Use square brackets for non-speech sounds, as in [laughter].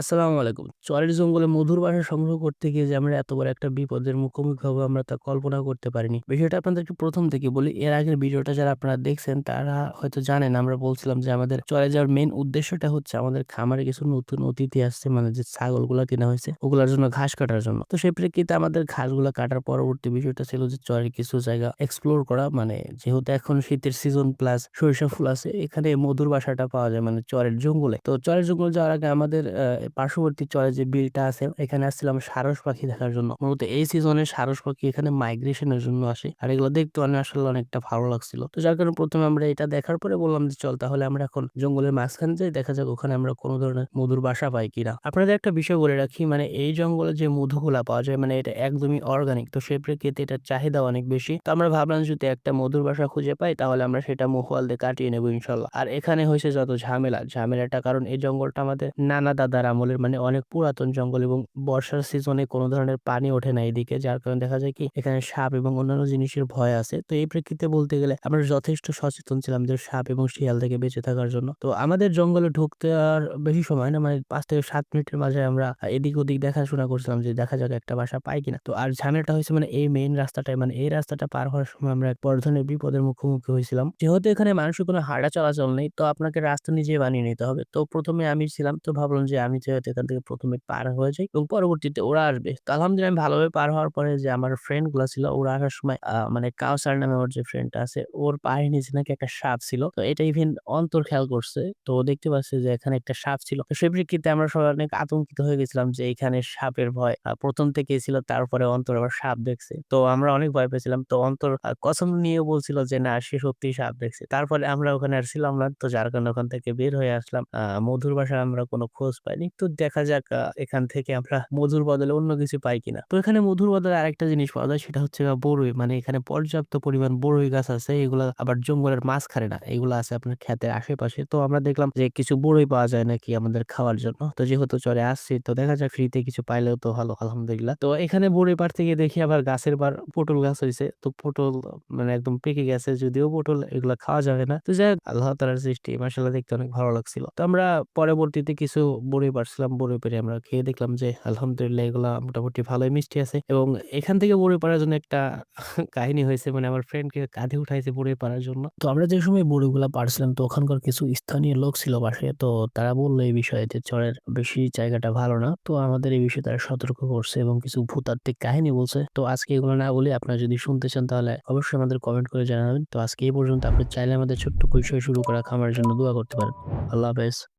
আসসালামু আলাইকুম। চরের জঙ্গলে মধুর বাসা সংগ্রহ করতে গিয়ে যে আমরা এত বড় একটা বিপদের মুখোমুখি হব, আমরা তা কল্পনা করতে পারিনি। বিষয়টা আপনাদেরকে ১ম থেকে বলি। এর আগের ভিডিওটা যারা আপনারা দেখছেন, তারা হয়তো জানেন, আমরা বলছিলাম যে আমাদের চরে যাওয়ার মেইন উদ্দেশ্যটা হচ্ছে আমাদের খামারে কিছু নতুন অতিথি আসছে মানে যে ছাগলগুলা কেনা হয়েছে, ওগুলার জন্য ঘাস কাটার জন্য। তো সেই প্রেক্ষিতে আমাদের ঘাসগুলা কাটার পরবর্তী বিষয়টা ছিল যে চরের কিছু জায়গা এক্সপ্লোর করা। মানে যেহেতু এখন শীতের সিজন প্লাস সরিষা ফুল আছে, এখানে মধুর বাসাটা পাওয়া যায় মানে চরের জঙ্গলে। তো চরের জঙ্গল যাওয়ার আগে আমাদের পার্শ্ববর্তী চরে যে বিলটা আছে এখানে আসছিলাম সারস পাখি দেখার জন্য। মূলত এই সিজনে সারস পাখি এখানে মাইগ্রেশন এর জন্য আসে। আর এগুলো দেখতে অনে আসলে অনেকটা ভালো লাগছিল। তো যার কারণে প্রথমে আমরা এটা দেখার পরে বললাম যে চল তাহলে আমরা এখন জঙ্গলের মাঝখানে যাই দেখা যাক ওখানে আমরা কোনো ধরনের মধুর বাসা পাই কিনা। আপনাদের একটা বিষয় বলে রাখি মানে এই জঙ্গলে যে মধুগুলা পাওয়া যায় মানে এটা একদমই অর্গানিক। তো সেই প্রেক্ষিতে এটার চাহিদা অনেক বেশি। তো আমরা ভাবলাম যদি একটা মধুর বাসা খুঁজে পাই তাহলে আমরা সেটা মহুয়াল দিয়ে কাটিয়ে নেব ইনশাল্লাহ। আর এখানে হয়েছে যত ঝামেলা, ঝামেলাটা কারণ এই জঙ্গলটা আমাদের নানা দাদার আমলের মানে অনেক পুরাতন জঙ্গল এবং বর্ষার সিজনে কোনো ধরনের পানি ওঠে না এদিকে। যার কারণে দেখা যায় কি এখানে সাপ এবং অন্যান্য জিনিসের ভয় আছে। তো এই প্রেক্ষিতে বলতে গেলে আমরা যথেষ্ট সচেতন ছিলাম যে সাপ এবং শিয়াল থেকে বেঁচে থাকার জন্য। তো আমাদের জঙ্গলে ঢুকতে আর বেশি সময় না মানে পাঁচ থেকে সাত মিনিটের মাঝে আমরা এদিক ওদিক দেখাশোনা করছিলাম যে দেখা যাক একটা বাসা পাই কিনা। তো আর ঝামেলাটা হয়েছে মানে এই মেইন রাস্তাটায় মানে এই রাস্তাটা পার হওয়ার সময় আমরা এক বড় ধরনের বিপদের মুখোমুখি হয়েছিলাম। যেহেতু এখানে মানুষের কোনো হাঁটা চলাচল নেই, তো আপনাকে রাস্তা নিজে বানিয়ে নিতে হবে। তো প্রথমে আমি ছিলাম, তো ভাবলাম যে আমি যেহেতু এখান থেকে ১ম এ পার হয়ে যাই এবং পরবর্তীতে ওরা আসবে। তো আলহামদুলিল্লাহ আমি ভালোভাবে পার হওয়ার পরে যে আমার ফ্রেন্ডগুলা ছিল, ওরা আসার সময় মানে কাউসার নামে ওর যে ফ্রেন্ডটা আছে, ওর পায়ের নিচে নাকি একটা সাপ ছিল। তো এটা ইভেন অন্তর খেয়াল করছে। তো দেখতে পাচ্ছে যে এখানে একটা সাপ ছিল। সেই প্রেক্ষিতে আমরা সবাই অনেক আতঙ্কিত হয়ে গেছিলাম যে এখানে সাপের ভয় ১ম থেকেই ছিল, তারপরে অন্তর আবার সাপ দেখছে। তো আমরা অনেক ভয় পেয়েছিলাম। তো অন্তর কসম নিয়ে বলছিল যে, না, সে সত্যি সাপ দেখছে। তারপরে আমরা ওখানে আর ছিলাম না। তো যার কারণে ওখান থেকে বের হয়ে আসলাম। মধুর বাসায় আমরা কোনো খোঁজ পাইনি। তো দেখা যাক এখান থেকে আমরা মধুর বদলে অন্য কিছু পাই কিনা। তো এখানে মধুর বদলে আরেকটা জিনিস পাওয়া যায়, সেটা হচ্ছে বড়ই। মানে এখানে পর্যাপ্ত পরিমাণ বড়ই গাছ আছে। এগুলা আবার জঙ্গলের মাঝখানে না। এগুলা আছে আপনার ক্ষেতের আশেপাশে। তো আমরা দেখলাম যে কিছু বড়ই পাওয়া যায় নাকি আমাদের খাওয়ার জন্য। তো যেহেতু চরে আসছি, তো দেখা যাক ফ্রিতে কিছু পাইলেও তো ভালো, আলহামদুলিল্লাহ। তো এখানে বড়ই পাড়তে থেকে দেখি আবার গাছের বার পটল গাছ হয়েছে তো পটল মানে একদম পেকে গেছে। যদিও পটল এগুলা খাওয়া যাবে না। তো যাই আল্লাহ তাআলার সৃষ্টি, মাশাআল্লাহ, দেখতে অনেক ভালো লাগছিল। তো আমরা পরবর্তীতে কিছু বড়ই পাড়ছিলাম। বড়ই পেড়ে আমরা খেয়ে দেখলাম যে, আলহামদুলিল্লাহ এগুলা মোটামুটি ভালোই মিষ্টি আছে এবং এখান থেকে বড়ই পাড়ার জন্য একটা [laughs] কাহিনী হয়েছে মানে আমার ফ্রেন্ডকে কাঁধে উঠাইছে বড়ই পাড়ার জন্য। তো আমরা যে সময় বড়িগুলা পাড়ছিলাম, তো ওখানকার কিছু স্থানীয় লোক ছিল পাশে। তো তারা বলল এই বিষয়ে যে, চরের বেশি জায়গাটা ভালো না। তো আমাদের এই বিষয়ে তারা সতর্ক করছে এবং কিছু ভূতাত্ত্বিক কাহিনী বলছে। তো আজকে এগুলো না বলে আপনারা যদি শুনতে চান, তাহলে অবশ্যই আমাদের কমেন্ট করে জানাবেন। তো আজকে এই পর্যন্ত, আপনি চাইলে আমাদের ছোট্ট পরিসরে শুরু করা খামারের জন্য দোয়া করতে পারেন। আল্লাহ হাফেজ।